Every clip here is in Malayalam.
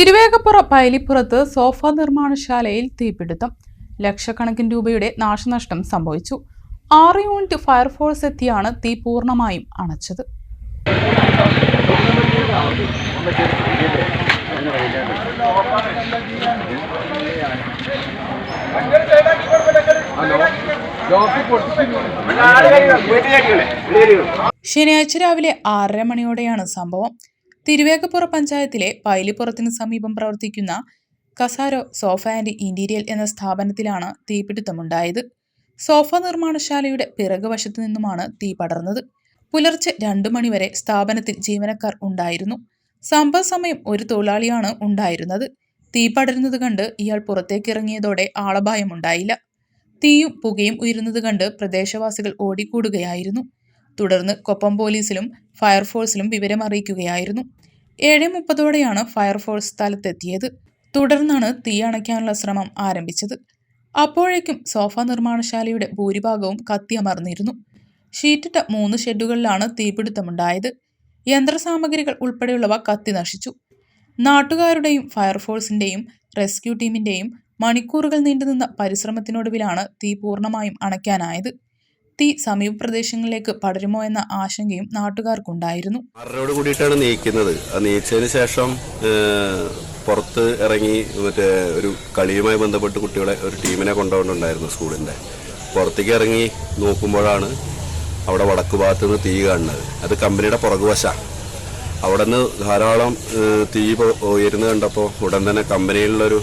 തിരുവേഗപ്പുറ പൈലിപ്പുറത്ത് സോഫ നിർമ്മാണശാലയിൽ തീപിടുത്തം. ലക്ഷക്കണക്കിന് രൂപയുടെ നാശനഷ്ടം സംഭവിച്ചു. ആറ് യൂണിറ്റ് ഫയർഫോഴ്സ് എത്തിയാണ് തീ പൂർണമായും അണച്ചത്. ശനിയാഴ്ച രാവിലെ ആറര മണിയോടെയാണ് സംഭവം. തിരുവേഗപ്പുറ പഞ്ചായത്തിലെ പൈലിപ്പുറത്തിന് സമീപം പ്രവർത്തിക്കുന്ന കസാരോ സോഫ ആൻഡ് ഇന്റീരിയൽ എന്ന സ്ഥാപനത്തിലാണ് തീപിടുത്തമുണ്ടായത്. സോഫ നിർമ്മാണശാലയുടെ പിറകുവശത്തു നിന്നുമാണ് തീ പടർന്നത്. പുലർച്ചെ രണ്ടു മണിവരെ സ്ഥാപനത്തിൽ ജീവനക്കാർ ഉണ്ടായിരുന്നു. സംഭവ സമയം ഒരു തൊഴിലാളിയാണ് ഉണ്ടായിരുന്നത്. തീ പടരുന്നത് കണ്ട് ഇയാൾ പുറത്തേക്കിറങ്ങിയതോടെ ആളപായമുണ്ടായില്ല. തീയും പുകയും ഉയരുന്നത് കണ്ട് പ്രദേശവാസികൾ ഓടിക്കൂടുകയായിരുന്നു. തുടർന്ന് കൊപ്പം പോലീസിലും ഫയർഫോഴ്സിലും വിവരം അറിയിക്കുകയായിരുന്നു. ഏഴ് മുപ്പതോടെയാണ് ഫയർഫോഴ്സ് സ്ഥലത്തെത്തിയത്. തുടർന്നാണ് തീ അണയ്ക്കാനുള്ള ശ്രമം ആരംഭിച്ചത്. അപ്പോഴേക്കും സോഫ നിർമ്മാണശാലയുടെ ഭൂരിഭാഗവും കത്തിയമർന്നിരുന്നു ഷീറ്റിട്ട മൂന്ന് ഷെഡുകളിലാണ് തീപിടുത്തമുണ്ടായത്. യന്ത്രസാമഗ്രികൾ ഉൾപ്പെടെയുള്ളവ കത്തി നശിച്ചു. നാട്ടുകാരുടെയും ഫയർഫോഴ്സിന്റെയും റെസ്ക്യൂ ടീമിന്റെയും മണിക്കൂറുകൾ നീണ്ടുനിന്ന പരിശ്രമത്തിനൊടുവിലാണ് തീ പൂർണമായും അണയ്ക്കാനായത്. തീ സമീപ പ്രദേശങ്ങളിലേക്ക് പടരുമോ എന്ന ആശങ്കയും നാട്ടുകാർക്കുണ്ടായിരുന്നു. ആറരയോട് കൂടിയിട്ടാണ് നീക്കുന്നത്. നീച്ചതിന് ശേഷം പുറത്ത് ഇറങ്ങി മറ്റേ ഒരു കളിയുമായി ബന്ധപ്പെട്ട് കുട്ടികളെ ഒരു ടീമിനെ കൊണ്ടുപോകുന്നുണ്ടായിരുന്നു സ്കൂളിന്റെ പുറത്തേക്ക് ഇറങ്ങി നോക്കുമ്പോഴാണ് അവിടെ വടക്ക് ഭാഗത്ത് നിന്ന് തീ കാണുന്നത്. അത് കമ്പനിയുടെ പുറകുവശമാണ് അവിടെ നിന്ന് ധാരാളം തീ ഉയരുന്നത് കണ്ടപ്പോൾ ഉടൻ തന്നെ കമ്പനിയിലുള്ളൊരു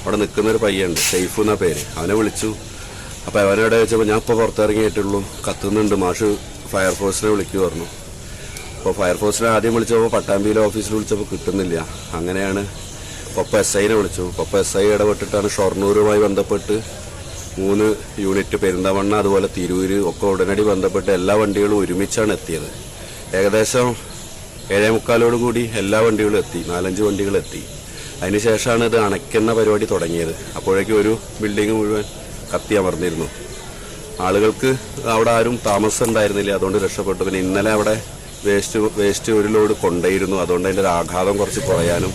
അവിടെ നിൽക്കുന്ന ഒരു പയ്യുണ്ട് സെയ്ഫ് എന്ന പേര്. അവനെ വിളിച്ചു. അപ്പോൾ അവരെ ഇവിടെ വെച്ചപ്പോൾ ഞാൻ ഇപ്പോൾ പുറത്തിറങ്ങിയിട്ടുള്ളൂ. കത്തുന്നുണ്ട്. മാഷ് ഫയർഫോഴ്സിനെ വിളിക്കു പറഞ്ഞു. അപ്പോൾ ഫയർഫോഴ്സിനെ ആദ്യം വിളിച്ചപ്പോൾ പട്ടാമ്പിയിലെ ഓഫീസിൽ വിളിച്ചപ്പോൾ കിട്ടുന്നില്ല. അങ്ങനെയാണ് കൊപ്പ എസ് ഐനെ വിളിച്ചു. കൊപ്പ എസ് ഐ ഇടപെട്ടിട്ടാണ് ഷൊർണൂരുമായി ബന്ധപ്പെട്ട് മൂന്ന് യൂണിറ്റ് പെരിന്തമണ്ണ അതുപോലെ തിരൂര് ഒക്കെ ഉടനടി ബന്ധപ്പെട്ട് എല്ലാ വണ്ടികളും ഒരുമിച്ചാണ് എത്തിയത്. ഏകദേശം ഏഴേ മുക്കാലോട് കൂടി എല്ലാ വണ്ടികളും എത്തി. നാലഞ്ച് വണ്ടികൾ എത്തി. അതിനുശേഷമാണ് ഇത് അണയ്ക്കുന്ന പരിപാടി തുടങ്ങിയത്. അപ്പോഴേക്കും ഒരു ബിൽഡിംഗ് മുഴുവൻ കത്തി അമർന്നിരുന്നു ആളുകൾക്ക് അവിടെ ആരും താമസം ഉണ്ടായിരുന്നില്ല. അതുകൊണ്ട് രക്ഷപ്പെട്ടു. പിന്നെ ഇന്നലെ അവിടെ വേസ്റ്റ് വേസ്റ്റ് ഒരു ലോഡ് കൊണ്ടേയിരുന്നു അതുകൊണ്ട് അതിന്റെ ഒരു ആഘാതം കുറച്ച് കുറയാനും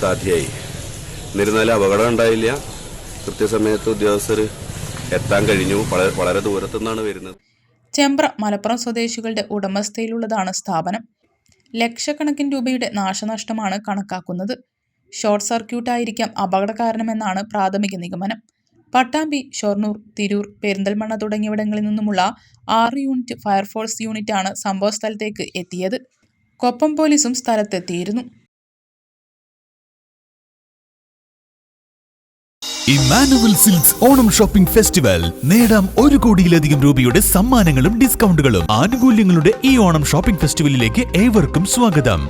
സാധ്യമായി. എന്നിരുന്നാലും അപകടം ഉണ്ടായില്ല. കൃത്യസമയത്ത് ഉദ്യോഗസ്ഥർ എത്താൻ കഴിഞ്ഞു. വളരെ വളരെ ദൂരത്തു നിന്നാണ് വരുന്നത്. ചെമ്പ്ര മലപ്പുറം സ്വദേശികളുടെ ഉടമസ്ഥയിലുള്ളതാണ് സ്ഥാപനം. ലക്ഷക്കണക്കിന് രൂപയുടെ നാശനഷ്ടമാണ് കണക്കാക്കുന്നത്. ഷോർട്ട് സർക്യൂട്ടായിരിക്കാം അപകട കാരണമെന്നാണ് പ്രാഥമിക നിഗമനം. പട്ടാമ്പി ഷൊർണൂർ തിരൂർ പെരിന്തൽമണ്ണ തുടങ്ങിയവിടങ്ങളിൽ നിന്നുമുള്ള ആറ് യൂണിറ്റ് ഫയർഫോഴ്സ് യൂണിറ്റാണ് സംഭവസ്ഥലത്തേക്ക് എത്തിയത്. കൊപ്പം പോലീസും സ്ഥലത്തെത്തിയിരുന്നു. Immanuel silks Onam shopping festival. നേടാം ഒരു കോടിയിലധികം രൂപയുടെ സമ്മാനങ്ങളും ഡിസ്കൗണ്ടുകളും. ആനുകൂല്യങ്ങളുടെ ഈ ഓണം ഷോപ്പിംഗ് ഫെസ്റ്റിവലിലേക്ക് ഏവർക്കും സ്വാഗതം.